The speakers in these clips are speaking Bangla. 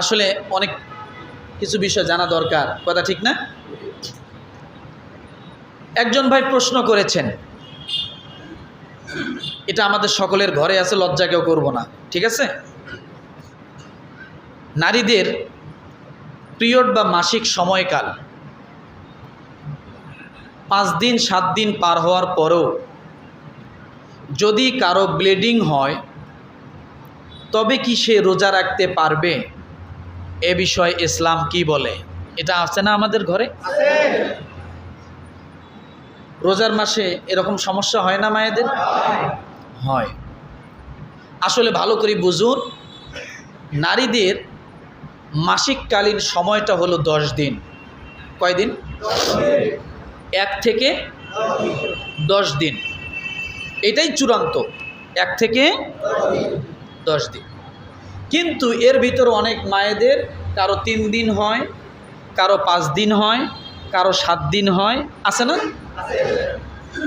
আসলে অনেক কিছু বিষয় জানা দরকার। কথা ঠিক না? একজন ভাই প্রশ্ন করেছেন, এটা আমাদের সকলের ঘরে আছে, লজ্জা কেউ করব না। ঠিক আছে? নারীদের পিরিয়ড বা মাসিক সময়কাল পাঁচ দিন, সাত দিন পার হওয়ার পরেও যদি কারও ব্লিডিং হয়, তবে কি সে রোজা রাখতে পারবে? এ বিষয়ে ইসলাম কি বলে? এটা আছে না আমাদের ঘরে? রোজার মাসে এরকম সমস্যা হয় না মায়েদের? হয়। আসলে ভালো করে বুঝুন নারীদের মাসিককালীন সময়টা হলো দশ দিন। কয়দিন? এক থেকে দশ দিন। এটাই চূড়ান্ত। এক থেকে দশ দিন। কিন্তু এর ভিতর অনেক মায়েদের, কারও তিন দিন হয়, কারও পাঁচ দিন হয়, কারও সাত দিন হয়, আছে না?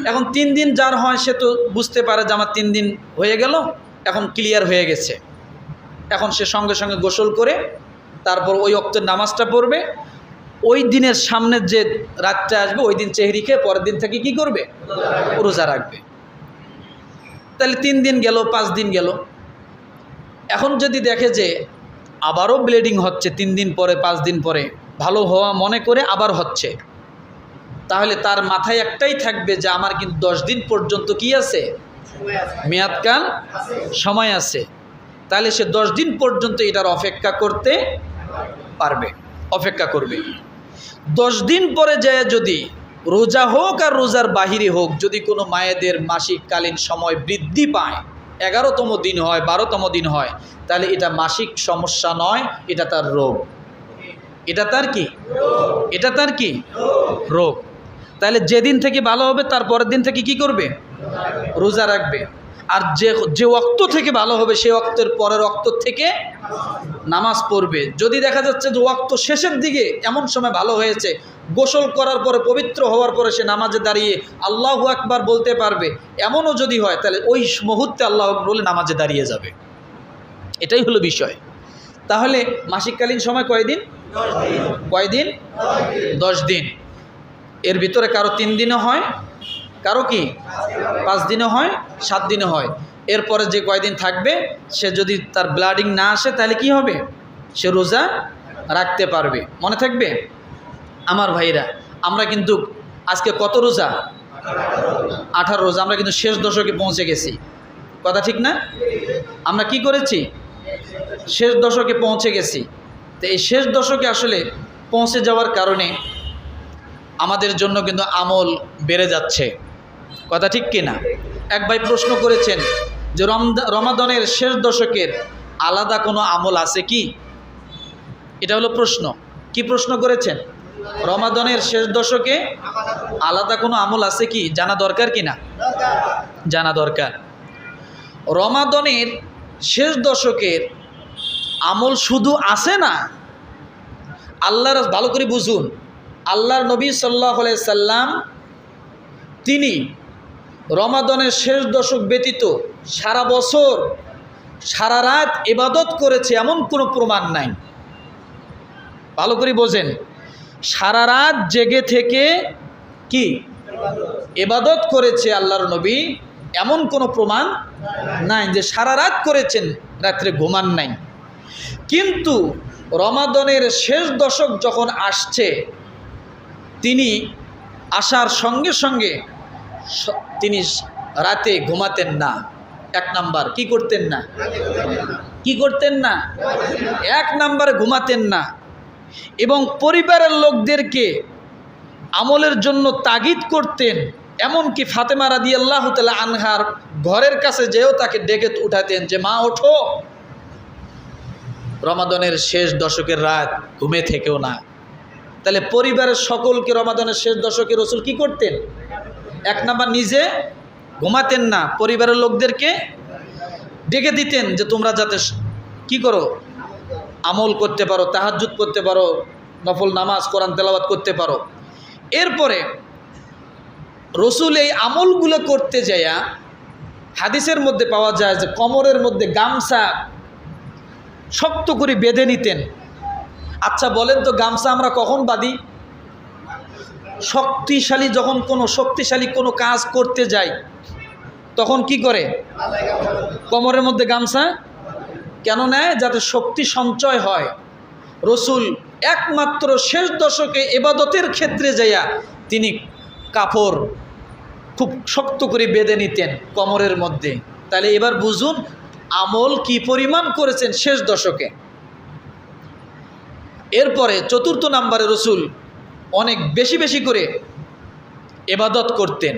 এখন তিন দিন যার হয় সে তো বুঝতে পারে যে আমার তিন দিন হয়ে গেল, এখন ক্লিয়ার হয়ে গেছে। এখন সে সঙ্গে সঙ্গে গোসল করে, তারপর ওই অক্তের নামাজটা পড়বে, ওই দিনের সামনের যে রাতটা আসবে, ওই দিন চেহারি খেয়ে পরের দিন থেকে কি করবে? রোজা রাখবে। তাহলে তিন দিন গেল, পাঁচ দিন গেল এখন যদি দেখে যে আবারও ব্লিডিং হচ্ছে তিন দিন পরে, পাঁচ দিন পরে, ভালো হওয়া মনে করে আবার হচ্ছে, তাহলে তার মাথায় একটাই থাকবে যে আমার কিন্তু দশ দিন পর্যন্ত কি আছে? মেয়াদকাল সময় আছে। তাহলে সে দশ দিন পর্যন্ত এটার অপেক্ষা করতে পারবে, অপেক্ষা করবে। দশ দিন পরে যায় যদি রোজা হোক আর রোজার বাহিরে হোক, যদি কোনো মায়েদের মাসিককালীন সময় বৃদ্ধি পায় এগারোতম দিন হয়, বারোতম দিন হয়, তাহলে এটা মাসিক সমস্যা নয়, এটা তার রোগ। এটা তার কি? এটা তার কি? রোগ। তাহলে যেদিন থেকে ভালো হবে তার পরের দিন থেকে কি করবে? রোজা রাখবে। আর যে যে অক্ত থেকে ভালো হবে সেই অক্তের পরের অক্ত থেকে নামাজ পড়বে। যদি দেখা যাচ্ছে যে অক্ত শেষের দিকে এমন সময় ভালো হয়েছে, গোসল করার পরে, পবিত্র হওয়ার পরে সে নামাজে দাঁড়িয়ে আল্লাহ একবার বলতে পারবে, এমনও যদি হয়, তাহলে ওই মুহূর্তে আল্লাহ বলে নামাজে দাঁড়িয়ে যাবে। এটাই হলো বিষয়। তাহলে মাসিককালীন সময় কয়দিন? কয়দিন? দশ দিন। এর ভিতরে কারও তিন দিনও হয় কারও কি? পাঁচ দিনে হয়, সাত দিনে হয়। এরপরে যে কয়দিন থাকবে, সে যদি তার ব্লাডিং না আসে, তাহলে কি হবে? সে রোজা রাখতে পারবে। মনে থাকবে? আমার ভাইরা আমরা কিন্তু আজকে কত রোজা? আঠারো রোজা। আমরা কিন্তু শেষ দশকে পৌঁছে গেছি। কথা ঠিক না? আমরা কি করেছি? শেষ দশকে পৌঁছে গেছি। তো এই শেষ দশকে আসলে পৌঁছে যাওয়ার কারণে আমাদের জন্য কিন্তু আমল বেড়ে যাচ্ছে। কথা ঠিক কিনা? এক ভাই প্রশ্ন করেছেন যে রমাদনের শেষ দশকের আলাদা কোনো আমল আছে কি? এটা হলো প্রশ্ন। কি প্রশ্ন করেছেন? রমাদনের শেষ দশকে আলাদা কোনো আমল আছে কি? জানা দরকার কি না জানা দরকার। রমাদনের শেষ দশকের আমল শুধু আছে না? আল্লাহর, ভালো করে বুঝুন। আল্লাহর নবী সাল্লাহ সাল্লাম তিনি রমাদনের শেষ দশক ব্যতীত সারা বছর, সারা রাত এবাদত করেছে এমন কোনো প্রমাণ নাই। ভালো করে বোঝেন, সারা রাত জেগে থেকে কি? এবাদত করেছে আল্লাহর নবী এমন কোনো প্রমাণ নাই যে সারা রাত করেছেন, রাত্রে ঘুমান নাই। কিন্তু রমাদনের শেষ দশক যখন আসছে, তিনি আসার সঙ্গে সঙ্গে তিনি রাতে ঘুমাতেন না। এক নাম্বার, কি করতেন না? কি করতেন না? এক নাম্বার ঘুমাতেন না। এবং পরিবারের লোকদেরকে আমলের জন্য তাগিদ করতেন। এমনকি ফাতেমা রাদি আল্লাহ তালা আনহার ঘরের কাছে যেও তাকে ডেকে উঠাতেন যে, মা, ওঠো। রমাদনের শেষ দশকের রাত ঘুমে থেকেও না। তাহলে পরিবারের সকলকে রমাদনের শেষ দশকে রসুল কি করতেন? এক নাম্বার নিজে ঘুমাতেন না, পরিবারের লোকদেরকে ডেকে দিতেন যে তোমরা যাতে কি করো? আমল করতে পারো, তাহাজ্জুদ করতে পারো, নফল নামাজ, কোরআন তেলাওয়াত করতে পারো। এরপরে রসুল এই আমলগুলো করতে যায়া হাদিসের মধ্যে পাওয়া যায় যে কমরের মধ্যে গামছা শক্ত করে বেঁধে নিতেন। আচ্ছা বলেন তো গামছা আমরা কখন বাঁধি? শক্তিশালী যখন কোনো শক্তিশালী কোনো কাজ করতে যায়, তখন কি করে? কোমরের মধ্যে গামছা কেন নেয়? যাতে শক্তি সঞ্চয় হয়। রসুল একমাত্র শেষ দশকে এবাদতের ক্ষেত্রে যাইয়া তিনি কাপড় খুব শক্ত করে বেঁধে নিতেন কোমরের মধ্যে। তাহলে এবার বুঝুন, আমল কি পরিমাণ করেছেন শেষ দশকে? এরপরে চতুর্থ নাম্বারে রসুল অনেক বেশি বেশি করে এবাদত করতেন।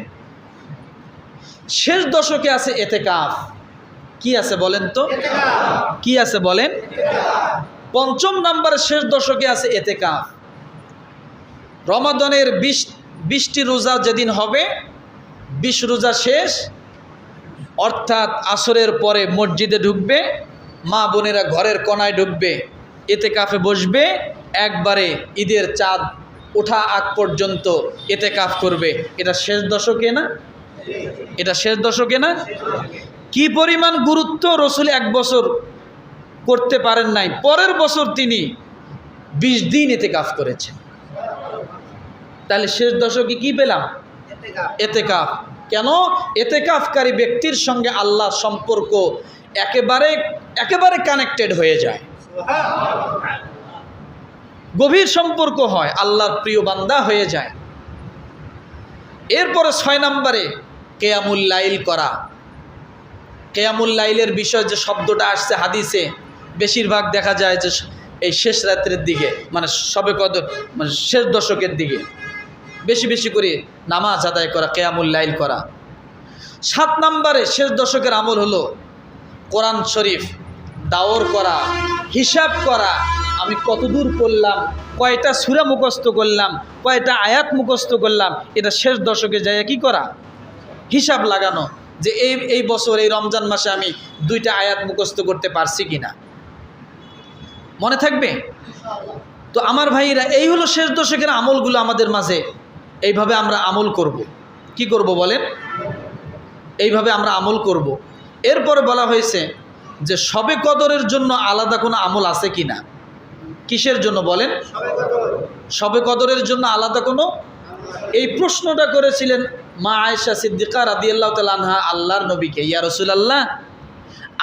শেষ দশকে আছে এতে কাফ কি আছে বলেন তো? কি আছে বলেন? পঞ্চম নাম্বার শেষ দশকে আছে এতে কাফ রমাদনের বিশ বিশটি রোজা যেদিন হবে বিশ রোজা শেষ অর্থাৎ আসরের পরে মসজিদে ঢুকবে মা বোনেরা ঘরের কোনায় ঢুকবে এতে কাফে বসবে একবারে ঈদের চাঁদ ওঠা আগ পর্যন্ত এতে কাফ করবে। এটা শেষ দশকে না? এটা শেষ দশকে না? কি পরিমাণ গুরুত্ব রসুল এক বছর করতে পারেন নাই, পরের বছর তিনি বিশ দিন এতে কাফ করেছেন। তাহলে শেষ দশকে কি পেলাম? এতে কাফ কেন? এতে কাফকারী ব্যক্তির সঙ্গে আল্লাহ সম্পর্ক একেবারে একেবারে কানেক্টেড হয়ে যায়। গভীর সম্পর্ক হয়, আল্লাহর প্রিয় বান্দা হয়ে যায়। এরপরে ছয় নম্বরে কেয়ামুল লাইল করা। কেয়ামুল লাইলের বিষয় যে শব্দটা আসছে হাদিসে, বেশিরভাগ দেখা যায় যে এই শেষ রাত্রের দিকে মানে সবে কত মানে শেষ দশকের দিকে। বেশি বেশি করে নামাজ আদায় করা, কেয়ামুল লাইল করা। সাত নম্বরে শেষ দশকের আমল হলো কোরআন শরীফ, দাওর করা, হিসাব করা আমি কতদূর করলাম, কয়টা সুরা মুখস্থ করলাম, কয়টা আয়াত মুখস্থ করলাম, এটা শেষ দশকে যায় কি করা? হিসাব লাগানো যে এই এই বছর, এই রমজান মাসে আমি দুইটা আয়াত মুখস্থ করতে পারছি কিনা। মনে থাকবে? তো আমার ভাইরা এই হলো শেষ দশকের আমলগুলো আমাদের মাঝে। এইভাবে আমরা আমল করব। কি করব বলেন? এইভাবে আমরা আমল করব। এরপরে বলা হয়েছে যে সবে কদরের জন্য আলাদা কোনো আমল আছে কি না কিসের জন্য বলেন? সবে কদরের জন্য আলাদা কোনো? এই প্রশ্নটা করেছিলেন মা আয়েশা সিদ্দিকা রাদিয়াল্লাহ তালানহা আল্লাহর নবীকে। ইয়া রসুলাল্লাহ,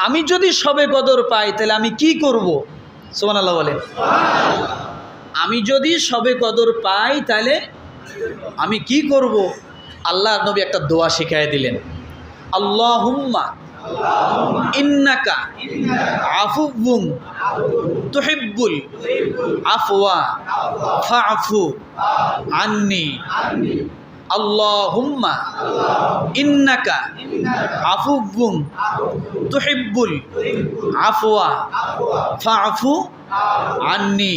আমি যদি সবে কদর পাই, তাহলে আমি কি করব? সোমান আল্লাহ বলেন। আমি যদি সবে কদর পাই, তাহলে আমি কি করব? আল্লাহর নবী একটা দোয়া শিখাই দিলেন। আল্লাহুম্মা ইন্নাকা আফুবুম তুহিব্বুল আফওয়া ফাআফু আন্নি আল্লাহুম্মা ইন্নাকা আফুবুম তুহিব্বুল আফওয়া ফাআফু আন্নি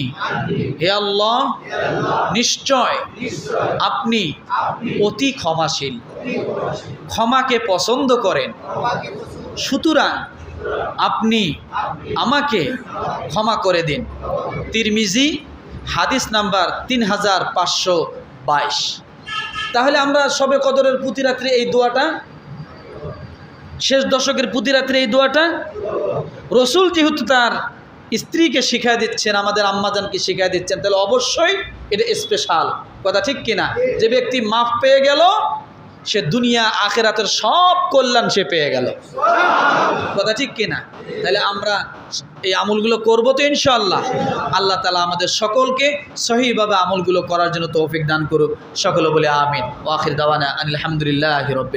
হে আল্লাহ, নিশ্চয় আপনি অতি ক্ষমাশীল। ক্ষমাকে পছন্দ করেন। সুতরাং আপনি আমাকে ক্ষমা করে দিন। তিরমিজি, হাদিস নাম্বার তিন হাজার পাঁচশো বাইশ। তাহলে আমরা সবে কদরের পুঁতিরাত্রে এই দোয়াটা, শেষ দশকের পুঁতিরাত্রে এই দোয়াটা, রসুল যেহেতু তার স্ত্রীকে শিখাই দিচ্ছেন, আমাদের আম্মাজানকে শিখাই দিচ্ছেন, তাহলে অবশ্যই এটা স্পেশাল কথা ঠিক কিনা? যে ব্যক্তি মাফ পেয়ে গেল সে দুনিয়া, আখেরাতের সব কল্যাণ সে পেয়ে গেল। কথা ঠিক কিনা? তাহলে আমরা এই আমলগুলো করব তো ইনশাল্লাহ আল্লাহ তালা আমাদের সকলকে সহিভাবে আমলগুলো করার জন্য তৌফিক দান করুক। সকলে বলে আমিন। ওয়াখির দাওয়ানা আলহামদুলিল্লাহ রব্বিল